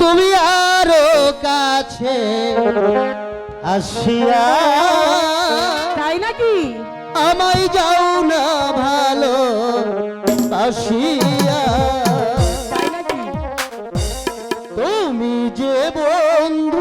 তুমি আরও কাছে আসিয়া তাই নাকি? আমায় যাও না ভালো আসিয়া। তুমি যে বন্ধু